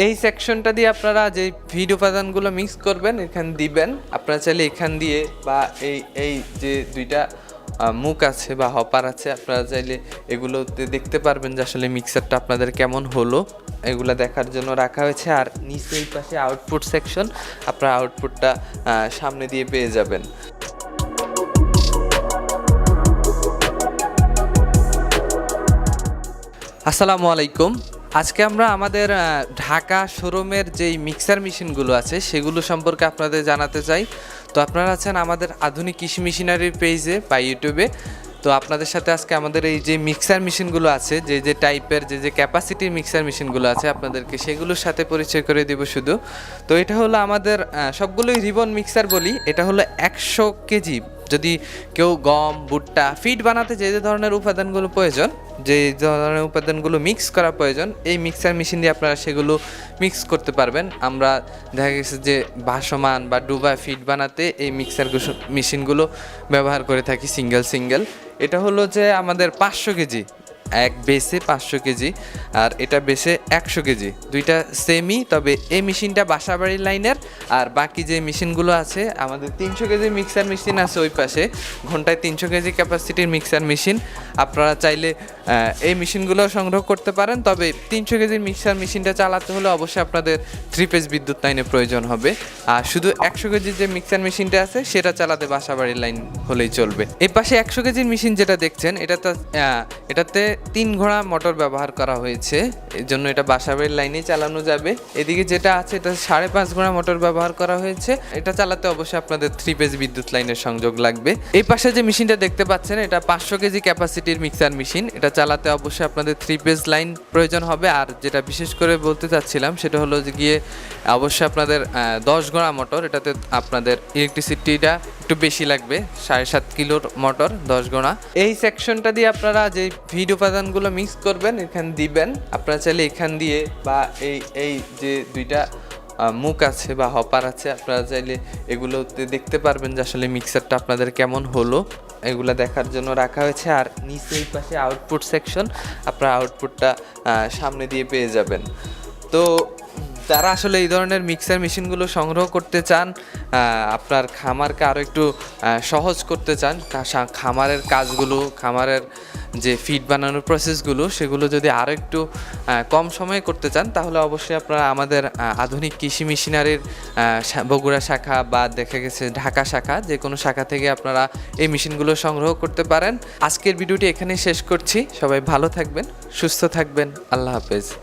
এই সেকশনটা দিয়ে আপনারা যে ফিড উপাদানগুলো মিক্স করবেন, এখান দিবেন। আপনারা চাইলে এখান দিয়ে বা এই এই যে দুইটা মুখ আছে বা হপার আছে, আপনারা চাইলে এগুলোতে দেখতে পারবেন যে আসলে মিক্সারটা আপনাদের কেমন হলো। এগুলো দেখার জন্য রাখা হয়েছে। আর নিচে এই পাশে আউটপুট সেকশন আপনারা আউটপুটটা সামনে দিয়ে পেয়ে যাবেন। আসসালামু আলাইকুম। আজকে আমরা আমাদের ঢাকা শোরুমের যেই মিক্সার মেশিনগুলো আছে, সেগুলো সম্পর্কে আপনাদের জানাতে চাই। তো আপনারা আছেন আমাদের আধুনিক কৃষি মেশিনারির পেজে বা ইউটিউবে। তো আপনাদের সাথে আজকে আমাদের এই যে মিক্সার মেশিনগুলো আছে, যে যে টাইপের, যে যে ক্যাপাসিটির মিক্সার মেশিনগুলো আছে আপনাদেরকে, সেগুলোর সাথে পরিচয় করে দিব শুধু। তো এটা হলো আমাদের সবগুলোই রিবন মিক্সার বলি, এটা হলো একশো কেজি যদি কেউ গম, ভুট্টা ফিড বানাতে যে যে ধরনের উপাদানগুলো প্রয়োজন, যে ধরনের উপাদানগুলো মিক্স করা প্রয়োজন, এই মিক্সার মেশিন দিয়ে আপনারা সেগুলো মিক্স করতে পারবেন। আমরা দেখা গেছে যে ভাসমান বা ডুবা ফিড বানাতে এই মিক্সার মেশিনগুলো ব্যবহার করে থাকি সিঙ্গেল সিঙ্গেল এটা হলো যে আমাদের পাঁচশো কেজি এক বেসে পাঁচশো কেজি আর এটা বেসে একশো কেজি। দুইটা সেমই তবে এই মেশিনটা বাসাবাড়ির লাইনের। আর বাকি যে মেশিনগুলো আছে, আমাদের তিনশো কেজি মিক্সার মেশিন আছে ওই পাশে। ঘন্টায় তিনশো কেজি ক্যাপাসিটির মিক্সার মেশিন আপনারা চাইলে এই মেশিনগুলো সংগ্রহ করতে পারেন, তবে তিনশো কেজির মিক্সার মেশিনটা চালাতে হলে অবশ্যই আপনাদের থ্রি পেজ বিদ্যুৎ লাইনের প্রয়োজন হবে। আর শুধু একশো কেজির যে মিক্সার মেশিনটা আছে, সেটা চালাতে বাসাবাড়ির লাইন হলেই চলবে। এই পাশে একশো কেজির মেশিন যেটা দেখছেন, এটাতে এটাতে তিন ঘোড়া মোটর ব্যবহার করা হয়েছে। এর জন্য এটা বাসাবাড়ির লাইনেই চালানো যাবে। এদিকে যেটা আছে, এটা সাড়ে পাঁচ ঘোড়া মোটর ব্যবহার করা হয়েছে। এটা চালাতে অবশ্যই আপনাদের থ্রি পেজ বিদ্যুৎ লাইনের সংযোগ লাগবে। এই পাশে যে মেশিনটা দেখতে পাচ্ছেন, এটা পাঁচশো কেজি ক্যাপাসিটির মিক্সার মেশিন। এটা চালাতে অবশ্যই আপনাদের থ্রি পেজ লাইন প্রয়োজন হবে। আর যেটা বিশেষ করে বলতে চাচ্ছিলাম, সেটা হলো যে গিয়ে অবশ্যই আপনাদের দশ ঘোড়া মোটর, এটাতে আপনাদের ইলেকট্রিসিটিটা একটু বেশি লাগবে, সাড়ে সাত কিলোর মোটর, দশ গোনা এই সেকশনটা দিয়ে আপনারা যে ফিড উপাদানগুলো মিক্স করবেন, এখান দিবেন। আপনারা চাইলে এখান দিয়ে বা এই এই যে দুইটা মুখ আছে বা হপার আছে, আপনারা চাইলে এগুলোতে দেখতে পারবেন যে আসলে মিক্সারটা আপনাদের কেমন হলো। এগুলো দেখার জন্য রাখা হয়েছে। আর নিচে এই পাশে আউটপুট সেকশন আপনারা আউটপুটটা সামনে দিয়ে পেয়ে যাবেন। তো যারা আসলে এই ধরনের মিক্সার মেশিনগুলো সংগ্রহ করতে চান আপনার খামারকে আরও একটু সহজ করতে চান খামারের কাজগুলো, খামারের যে ফিড বানানোর প্রসেসগুলো সেগুলো যদি আরও একটু কম সময়ে করতে চান, তাহলে অবশ্যই আপনারা আমাদের আধুনিক কৃষি মেশিনারির বগুড়া শাখা বা দেখা গেছে ঢাকা শাখা, যে কোনো শাখা থেকে আপনারা এই মেশিনগুলো সংগ্রহ করতে পারেন। আজকের ভিডিওটি এখানেই শেষ করছি। সবাই ভালো থাকবেন, সুস্থ থাকবেন। আল্লাহ হাফেজ।